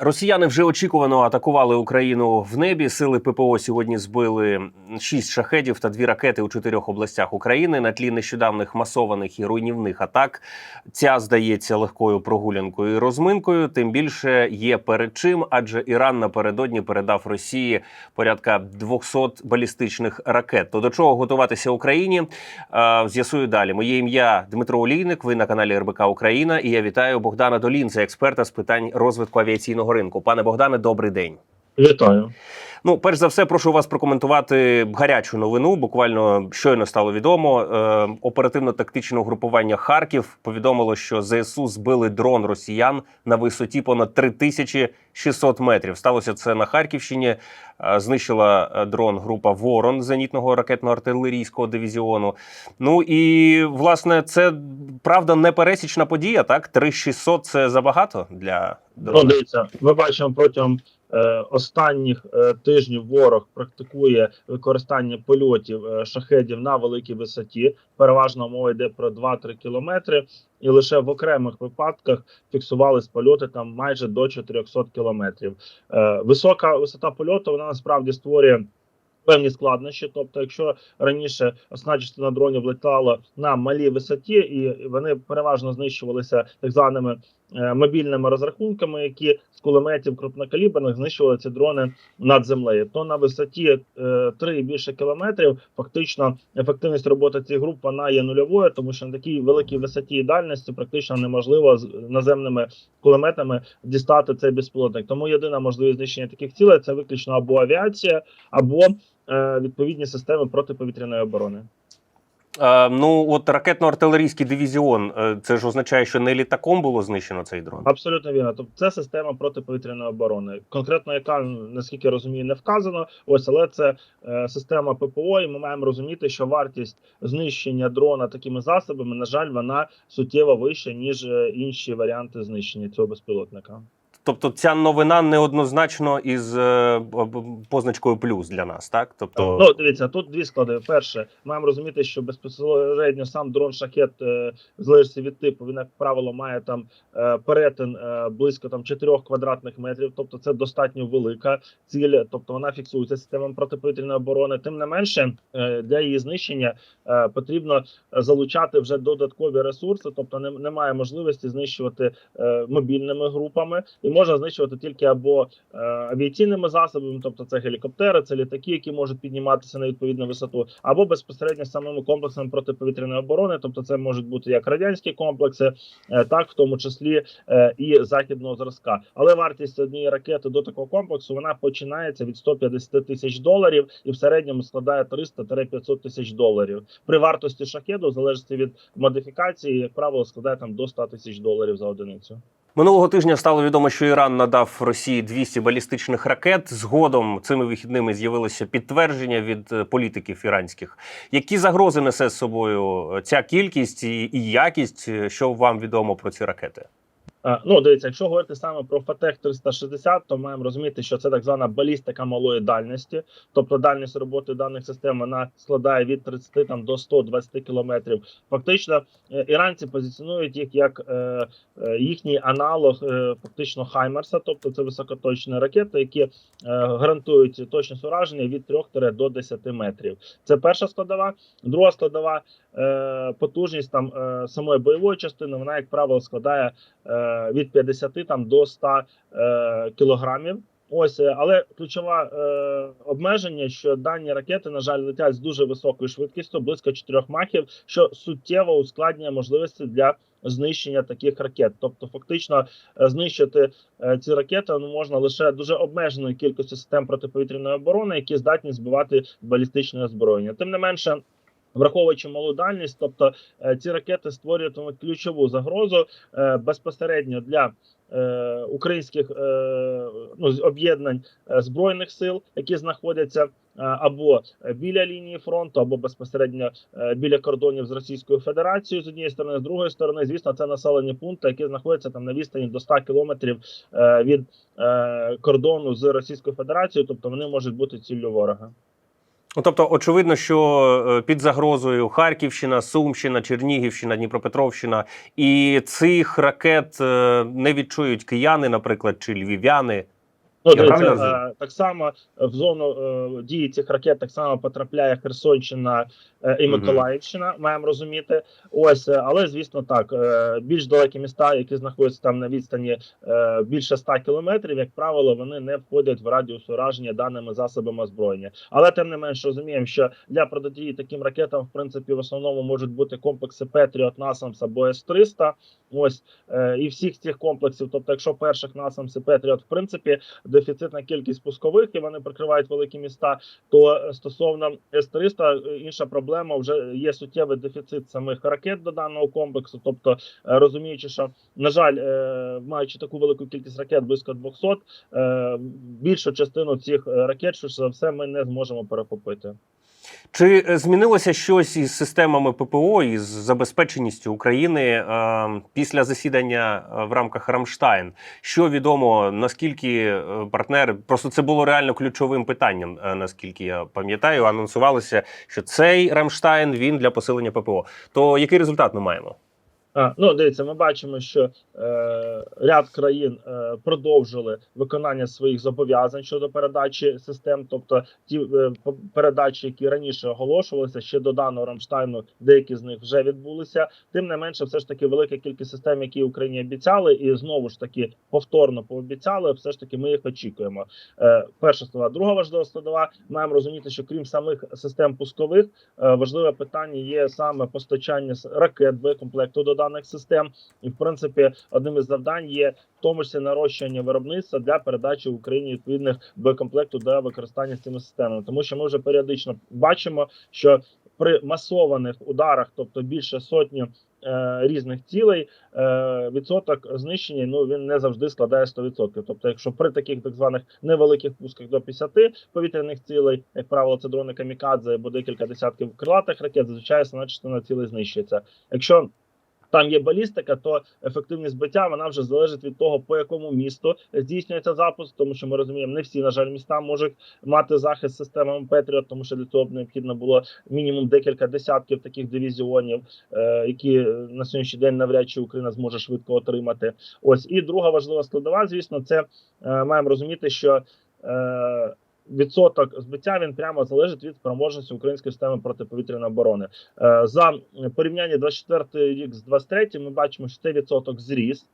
Росіяни вже очікувано атакували Україну в небі. Сили ППО сьогодні збили шість шахедів та дві ракети у чотирьох областях України на тлі нещодавних масованих і руйнівних атак. Ця здається легкою прогулянкою і розминкою. Тим більше є перед чим, адже Іран напередодні передав Росії порядка 200 балістичних ракет. То до чого готуватися Україні? З'ясую далі. Моє ім'я Дмитро Олійник. Ви на каналі РБК Україна. І я вітаю Богдана Долінця, експерта з питань розвитку авіаційного ринку. Пане Богдане, добрий день. Вітаю. Ну, перш за все, прошу вас прокоментувати гарячу новину. Буквально щойно стало відомо. Е, оперативно-тактичне угрупування Харків повідомило, що ЗСУ збили дрон росіян на висоті понад 3600 метрів. Сталося це на Харківщині. Е, знищила е, дрон група Ворон зенітного ракетно-артилерійського дивізіону. Ну і власне це правда непересічна подія. Так, 3600 – це забагато для Ну, дивіться, ми бачимо протягом останніх е, тижнів ворог практикує використання польотів е, шахедів на великій висоті. Переважно мова йде про 2-3 кілометри, і лише в окремих випадках фіксувались польоти там майже до 400 кілометрів. Е, висока висота польоту вона насправді створює. Певні складнощі, тобто, якщо раніше основна частина дронів летала на малій висоті, і вони переважно знищувалися так званими е, мобільними розрахунками, які з кулеметів крупнокаліберних знищували ці дрони над землею, то на висоті е, 3 і більше кілометрів фактично ефективність роботи цих груп вона є нульовою, тому що на такій великій висоті і дальності практично неможливо з наземними кулеметами дістати цей безпілотник. Тому єдина можливість знищення таких цілей це виключно або авіація, або е, відповідні системи протиповітряної оборони. Е, ну, от ракетно-артилерійський дивізіон, е, це ж означає, що не літаком було знищено цей дрон. Абсолютно вірно. Тобто це система протиповітряної оборони. Конкретно, яка наскільки розумію, не вказано. Ось але це е, система ППО, і ми маємо розуміти, що вартість знищення дрона такими засобами, на жаль, вона суттєво вища ніж е, інші варіанти знищення цього безпілотника. Тобто ця новина неоднозначно із е, позначкою плюс для нас, так? Тобто, Ну, дивіться, тут дві склади. Перше, маємо розуміти, що безпосередньо сам дрон шахет е, в від типу, він, як правило, має там е, перетин близько там 4 квадратних метрів. Тобто це достатньо велика ціль, тобто вона фіксується системами протиповітряної оборони. Тим не менше, для її знищення потрібно залучати вже додаткові ресурси, тобто немає можливості знищувати мобільними групами, і можна знищувати тільки або е, авіаційними засобами, тобто це гелікоптери, це літаки, які можуть підніматися на відповідну висоту, або безпосередньо самими комплексами протиповітряної оборони, тобто це можуть бути як радянські комплекси, е, так в тому числі е, і західного зразка. Але вартість однієї ракети до такого комплексу вона починається від 150 тисяч доларів і в середньому складає 300-500 тисяч доларів. При вартості шахеду, в залежності від модифікації, як правило, складає там до 100 тисяч доларів за одиницю. Минулого тижня стало відомо, що Іран надав Росії 200 балістичних ракет. Згодом цими вихідними з'явилося підтвердження від е, політиків іранських. Які загрози несе з собою е, ця кількість і, якість? е, Що вам відомо про ці ракети? Е, Ну, дивіться, якщо говорити саме про Фатех 360, то маємо розуміти, що це так звана балістика малої дальності, тобто дальність роботи даних систем вона складає від 30 там до 120 кілометрів. Фактично, е, іранці позиціонують їх як е, е, їхній аналог, е, фактично Хаймерса, тобто це високоточні ракети, які е, гарантують точність ураження від 3 до 10 метрів. Це перша складова. Друга складова е, потужність там е, самої бойової частини, вона як правило складає е, від 50 там до 100 е, кілограмів. Ось, е, але ключове е, обмеження, що дані ракети, на жаль, летять з дуже високою швидкістю, близько 4 махів, що суттєво ускладнює можливості для знищення таких ракет. Тобто, фактично, е, знищити е, ці ракети ну, можна лише дуже обмеженою кількістю систем протиповітряної оборони, які здатні збивати балістичне озброєння. Тим не менше. Враховуючи малу дальність, тобто е, ці ракети створюватимуть ключову загрозу е, безпосередньо для е, українських ну, об'єднань збройних сил, які знаходяться або біля лінії фронту, або безпосередньо біля кордонів з Російською Федерацією з однієї сторони, з другої сторони, звісно, це населені пункти, які знаходяться там на відстані до 100 кілометрів від кордону з Російською Федерацією, тобто вони можуть бути ціллю ворога. Ну, тобто, очевидно, що е, під загрозою Харківщина, Сумщина, Чернігівщина, Дніпропетровщина, і цих ракет е, не відчують кияни, наприклад, чи львів'яни. Ну, дивіться, е, так само в зону е, дії цих ракет так само потрапляє Херсонщина е, і. Миколаївщина, маємо розуміти. Ось, е, але звісно, так е, більш далекі міста, які знаходяться там на відстані е, більше 100 кілометрів, як правило, вони не входять в радіус ураження даними засобами озброєння. Але тим не менш розуміємо, що для протидії таким ракетам, в принципі, в основному можуть бути комплекси Петріот, Насамс або С-300. Ось е, і всіх цих комплексів, тобто, якщо перших Насамс і Петріот, в принципі, дефіцитна кількість пускових і вони прикривають великі міста. То е, стосовно С-300, е, інша проблема вже є суттєвий дефіцит самих ракет до даного комплексу. Тобто, е, розуміючи, що на жаль, маючи таку велику кількість ракет, близько 200, е, більшу частину цих ракет, що за все, ми не зможемо перехопити. Чи е, змінилося щось із системами ППО і з забезпеченістю України е, після засідання е, в рамках Рамштайн? Що відомо, наскільки партнери просто це було реально ключовим питанням, наскільки я пам'ятаю, анонсувалося, що цей Рамштайн він для посилення ППО. То який результат ми маємо? А, ну, дивіться, ми бачимо, що е, ряд країн е, продовжили виконання своїх зобов'язань щодо передачі систем, тобто ті е, передачі, які раніше оголошувалися, ще до даного Рамштайну, деякі з них вже відбулися. Тим не менше, все ж таки велика кількість систем, які Україні обіцяли, і знову ж таки повторно пообіцяли. Все ж таки, ми їх очікуємо. Е, перша складова. друга важлива складова. Маємо розуміти, що крім самих систем пускових, е, важливе питання є саме постачання ракет боєкомплекту до даних систем. І в принципі, одним із завдань є в тому числі нарощування виробництва для передачі в Україні відповідних боєкомплекту для використання з цими системами, тому що ми вже періодично бачимо, що при масованих ударах, тобто більше сотні. е, Різних цілей е, відсоток знищення ну він не завжди складає 100%. Тобто, якщо при таких так званих невеликих пусках до 50 повітряних цілей, як правило, це дрони камікадзе або декілька десятків крилатих ракет, зазвичай основна частина цілей знищується. Якщо там є балістика, то ефективність збиття вона вже залежить від того, по якому місту здійснюється запуск, тому що ми розуміємо, не всі на жаль міста можуть мати захист системами Петріот, тому що для цього б необхідно було мінімум декілька десятків таких дивізіонів, е, які на сьогоднішній день навряд чи Україна зможе швидко отримати. Ось і друга важлива складова, звісно, це е, маємо розуміти, що е, відсоток збиття він прямо залежить від спроможності української системи протиповітряної оборони. Е, За порівняння 24 рік з 23 ми бачимо, що цей відсоток зріс.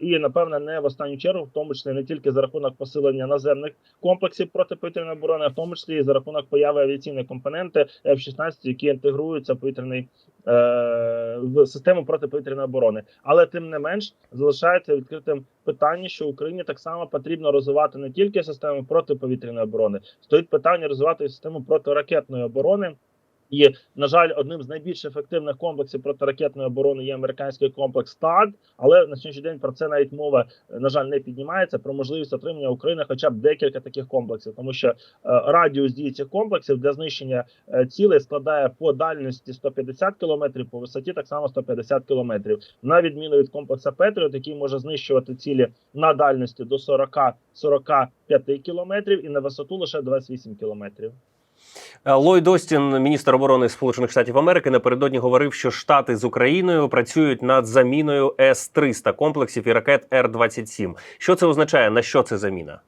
І напевне не в останню чергу, в тому числі не тільки за рахунок посилення наземних комплексів протиповітряної оборони, а в тому числі і за рахунок появи авіаційної компоненти F-16, які інтегруються в повітряний е, в систему протиповітряної оборони. Але тим не менш залишається відкритим питання, що Україні так само потрібно розвивати не тільки систему протиповітряної оборони, стоїть питання розвивати систему протиракетної оборони. І на жаль, одним з найбільш ефективних комплексів протиракетної оборони є американський комплекс ТАД, але на сьогоднішній день про це навіть мова на жаль не піднімається про можливість отримання України хоча б декілька таких комплексів, тому що е, радіус дії цих комплексів для знищення е, цілей складає по дальності 150 км, по висоті так само 150 км. На відміну від комплекса Петріот, який може знищувати цілі на дальності до 40-45 км і на висоту лише 28 км. Е, Ллойд Остін, міністр оборони Сполучених Штатів Америки, напередодні говорив, що Штати з Україною працюють над заміною С-300 комплексів і ракет Р-27. Що це означає? На що це заміна?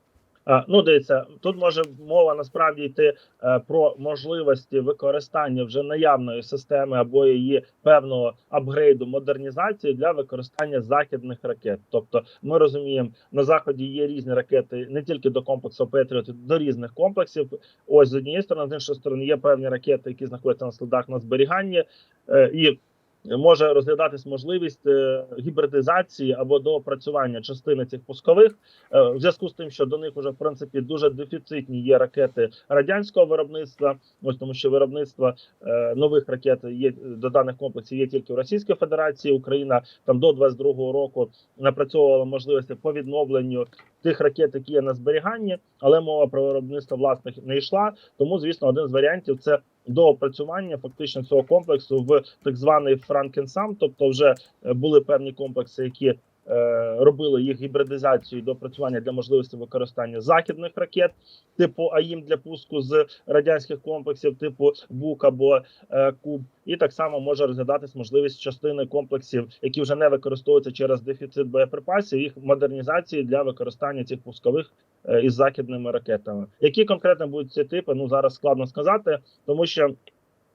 А, Ну, дивіться, тут може мова насправді йти е, про можливості використання вже наявної системи або її певного апгрейду модернізації для використання західних ракет. Тобто, ми розуміємо, на заході є різні ракети не тільки до комплексу Петріот, до різних комплексів. Ось з однієї сторони, з іншої сторони, є певні ракети, які знаходяться на складах на зберіганні е, і. Може розглядатись можливість е, гібридизації або доопрацювання частини цих пускових Е, в зв'язку з тим, що до них вже в принципі дуже дефіцитні є ракети радянського виробництва. Ось тому, що виробництво е, нових ракет є до даних комплексів є тільки в Російській Федерації. Україна там до 22-го року напрацьовувала можливості по відновленню тих ракет, які є на зберіганні, але мова про виробництво власних не йшла. Тому, звісно, один з варіантів це доопрацювання фактично цього комплексу в так званий Франкенсам, тобто вже е, були певні комплекси, які е, робили їх гібридизацію і допрацювання для можливості використання західних ракет, типу АІМ для пуску з радянських комплексів, типу БУК або е, Куб. І так само може розглядатись можливість частини комплексів, які вже не використовуються через дефіцит боєприпасів, їх модернізації для використання цих пускових із західними ракетами. Які конкретно будуть ці типи? Ну зараз складно сказати, тому що.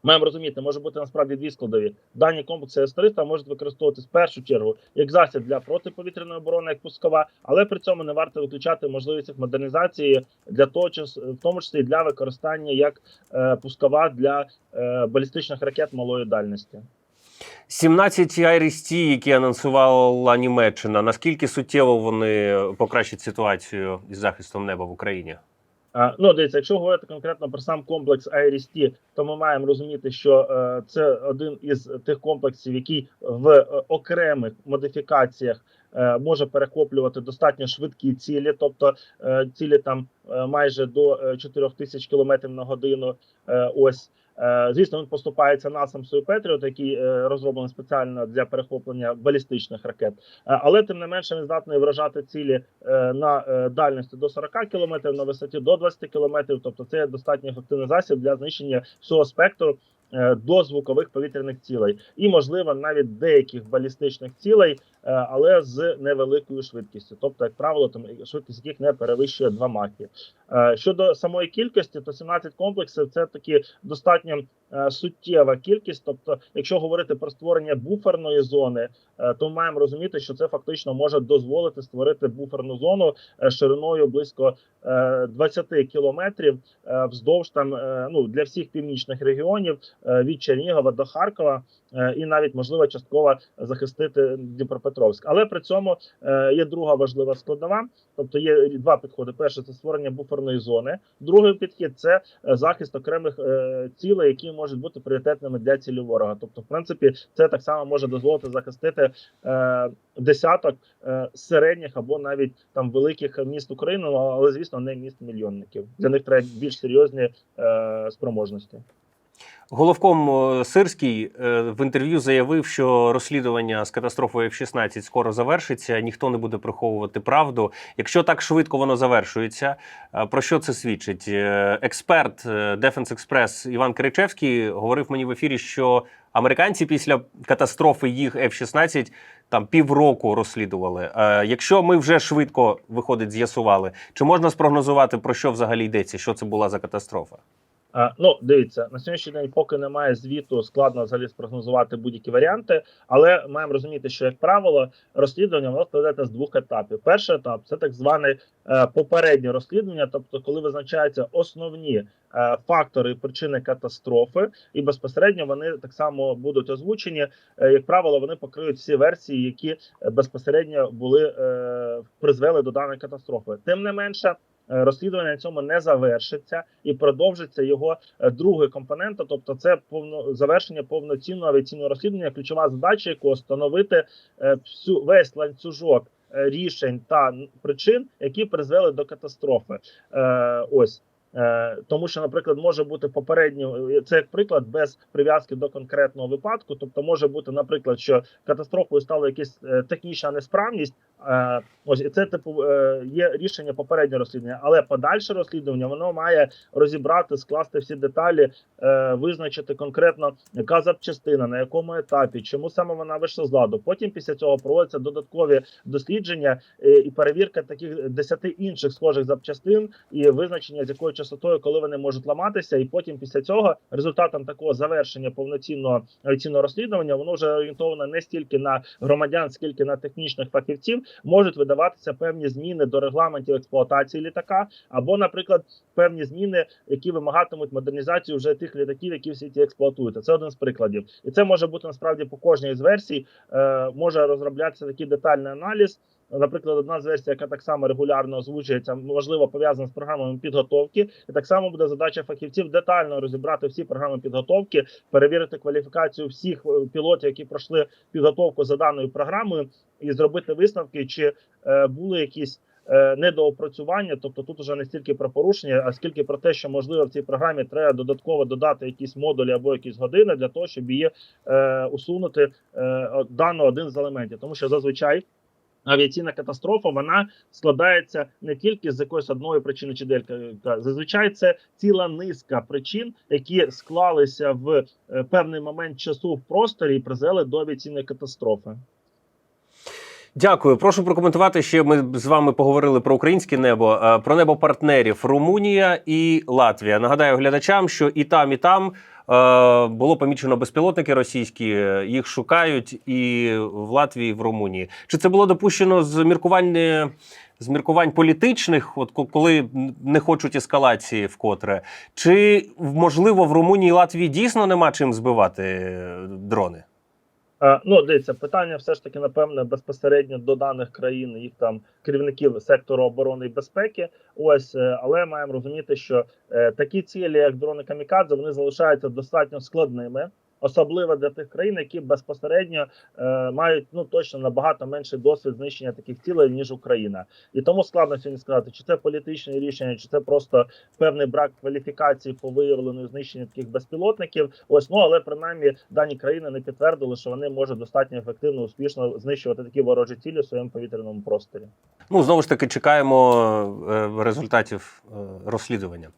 Маємо розуміти, може бути насправді дві складові. Дані комплекси С-300 можуть використовуватись в першу чергу як засіб для протиповітряної оборони, як пускова, але при цьому не варто виключати можливість їх модернізації для того, в тому числі для використання як е, пускова для е, балістичних ракет малої дальності. 17 IRIS-T, які анонсувала Німеччина. Наскільки суттєво вони покращать ситуацію із захистом неба в Україні? Ну, дивіться, якщо говорити конкретно про сам комплекс IRIS-T, то ми маємо розуміти, що е, це один із тих комплексів, який в е, окремих модифікаціях може перехоплювати достатньо швидкі цілі, тобто е, цілі там е, майже до е, 4000 км на годину. Е, ось. Е, Звісно, він поступається насамсою Петріот, який е, розроблений спеціально для перехоплення балістичних ракет. Е, Але тим не менше він здатний вражати цілі е, на е, дальності до 40 км, на висоті до 20 км. Тобто це достатньо ефективний засіб для знищення всього спектру е, до звукових повітряних цілей, і можливо навіть деяких балістичних цілей, е, але з невеликою швидкістю. Тобто, як правило, там швидкість яких не перевищує 2 маки. Е, Щодо самої кількості, то 17 комплексів це таки достатньо е, суттєва кількість. Тобто, якщо говорити про створення буферної зони, е, то маємо розуміти, що це фактично може дозволити створити буферну зону е, шириною близько е, 20 кілометрів е, вздовж там е, ну для всіх північних регіонів е, від Чернігова до Харкова, е, і навіть можливо частково захистити Дніпропетровськ. Але при цьому е, є друга важлива складова. Тобто є два підходи: перше це створення буферної зони. Другий підхід це е, захист окремих е, цілей, які можуть бути пріоритетними для цілі ворога. Тобто, в принципі, це так само може дозволити захистити е, десяток е, середніх або навіть там великих міст України, але звісно, не міст мільйонників. Для них треба більш серйозні е, спроможності. Головком е, Сирський е, в інтерв'ю заявив, що розслідування з катастрофою F-16 скоро завершиться. Ніхто не буде приховувати правду. Якщо так швидко воно завершується, е, про що це свідчить? Експерт Defense Express Іван Киричевський говорив мені в ефірі, що американці після катастрофи їх F-16 там півроку розслідували. Якщо ми вже швидко виходить, з'ясували, чи можна спрогнозувати про що взагалі йдеться? Що це була за катастрофа? Ну, дивіться, на сьогоднішній день, поки немає звіту, складно взагалі спрогнозувати будь-які варіанти, але маємо розуміти, що як правило розслідування воно складається з двох етапів. Перший етап це так зване е, попереднє розслідування, тобто коли визначаються основні е, фактори і причини катастрофи, і безпосередньо вони так само будуть озвучені. Е, як правило, вони покриють всі версії, які безпосередньо були призвели до даної катастрофи. Тим не менше. Е, Розслідування на цьому не завершиться і продовжиться його е, другий компонент, тобто це повно завершення повноцінного авіаційного розслідування. Ключова задача, якого встановити е, всю весь ланцюжок рішень та причин, які призвели до катастрофи. Ось. Е, Тому що, наприклад, може бути попередньо е, це як приклад без прив'язки до конкретного випадку. Тобто, може бути, наприклад, що катастрофою стала якась е, технічна несправність. Ось і це типу є рішення попереднього розслідування, але подальше розслідування воно має розібрати, скласти всі деталі, визначити конкретно яка запчастина, на якому етапі, чому саме вона вийшла з ладу. Потім після цього проводяться додаткові дослідження і перевірка таких десяти інших схожих запчастин і визначення з якою частотою, коли вони можуть ламатися. І потім після цього результатом такого завершення повноцінного авіаційного розслідування воно вже орієнтовано не стільки на громадян, скільки на технічних фахівців, можуть видаватися певні зміни до регламентів експлуатації літака, або, наприклад, певні зміни, які вимагатимуть модернізацію вже тих літаків, які в світі експлуатуються. Це один з прикладів, і це може бути насправді по кожній з версій. Е, може розроблятися такий детальний аналіз. Наприклад, одна з версій, яка так само регулярно озвучується, можливо, пов'язана з програмами підготовки, і так само буде задача фахівців детально розібрати всі програми підготовки, перевірити кваліфікацію всіх е, пілотів, які пройшли підготовку за даною програмою, і зробити висновки, чи е, були якісь е, недоопрацювання. Тобто тут уже не стільки про порушення, а скільки про те, що можливо в цій програмі треба додатково додати якісь модулі або якісь години для того, щоб її е, усунути е, дану один з елементів, тому що зазвичай. Авіаційна катастрофа вона складається не тільки з якоїсь одної причини чи декілька. Зазвичай це ціла низка причин, які склалися в е, певний момент часу в просторі і призвели до авіаційної катастрофи. Дякую. Прошу прокоментувати ще. Ми з вами поговорили про українське небо, е, про небо партнерів Румунія і Латвія. Нагадаю глядачам, що і там, і там було помічено безпілотники російські. е, Їх шукають і в Латвії, і в Румунії. Чи це було допущено з міркувань? е, З міркувань політичних, от коли не хочуть ескалації вкотре, чи можливо в Румунії і Латвії дійсно нема чим збивати е, дрони? Е, Ну, дивіться, питання все ж таки, напевне, безпосередньо до даних країн, їх там керівників сектору оборони і безпеки. Ось, е, але маємо розуміти, що е, такі цілі, як дрони камікадзе, вони залишаються достатньо складними. Особливо для тих країн, які безпосередньо е, мають ну точно набагато менший досвід знищення таких цілей ніж Україна, і тому складно сьогодні сказати, чи це політичне рішення, чи це просто певний брак кваліфікації по виявленню знищення таких безпілотників. Ось ну але принаймні дані країни не підтвердили, що вони можуть достатньо ефективно успішно знищувати такі ворожі цілі в своєму повітряному просторі. Ну, знову ж таки, чекаємо е, результатів е, розслідування.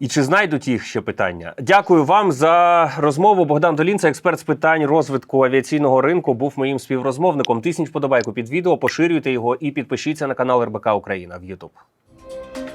І чи знайдуть їх ще питання? Дякую вам за розмову. Богдан Долінце, експерт з питань розвитку авіаційного ринку, був моїм співрозмовником. Тисніть вподобайку під відео, поширюйте його і підпишіться на канал РБК Україна в YouTube.